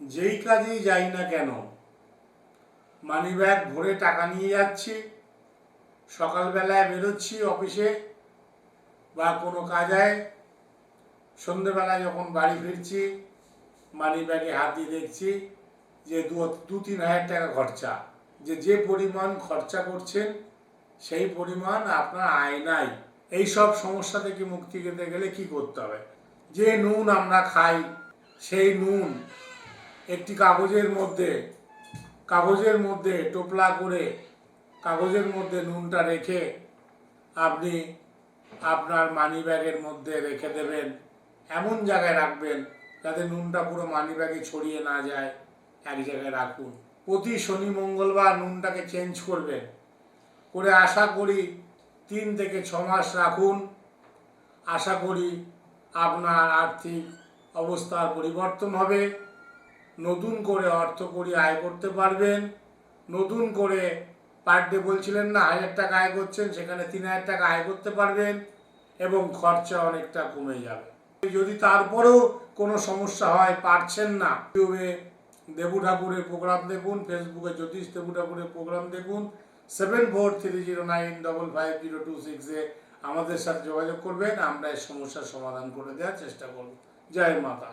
যেই কাজেই যাই না কেন মানি ব্যাগ ভরে টাকা নিয়ে যাচ্ছি, সকালবেলায় বেরোচ্ছি অফিসে বা কোনো কাজে, সন্ধেবেলায় যখন বাড়ি ফিরছি মানি ব্যাগে হাত দিয়ে দেখছি যে দু দু, তিন হাজার টাকা খরচা। যে যে পরিমাণ খরচা করছেন, সেই পরিমাণ আপনার আয় নাই। এই সব সমস্যা থেকে মুক্তি পেতে গেলে কি করতে হবে? যে নুন আমরা খাই, সেই নুন একটি কাগজের মধ্যে কাগজের মধ্যে টোপলা করে, কাগজের মধ্যে নুনটা রেখে আপনি আপনার মানি ব্যাগের মধ্যে রেখে দেবেন। এমন জায়গায় রাখবেন যাতে নুনটা পুরো মানি ব্যাগে ছড়িয়ে না যায়। এক জায়গায় রাখুন। প্রতি শনি, মঙ্গলবার নুনটাকে চেঞ্জ করবেন। করে আশা করি তিন থেকে ছ মাস রাখুন। আশা করি আপনার আর্থিক অবস্থার পরিবর্তন হবে। নতুন করে অর্থ করি আয় করতে পারবেন। নতুন করে পার ডে বলছিলেন না, হাজার টাকা আয় করছেন, সেখানে তিন হাজার টাকা আয় করতে পারবেন এবং খরচা অনেকটা কমে যাবে। যদি তারপরেও কোনো সমস্যা হয়, পারছেন না, ইউটিউবে দেবু ঠাকুরের প্রোগ্রাম দেখুন ফেসবুকে জ্যোতিষ দেবু ঠাকুরের প্রোগ্রাম দেখুন seven four three zero nine double five zero two সিক্সে আমাদের সাথে যোগাযোগ করবেন, আমরা এই সমস্যার সমাধান করে দেওয়ার চেষ্টা করব। জয় মাতা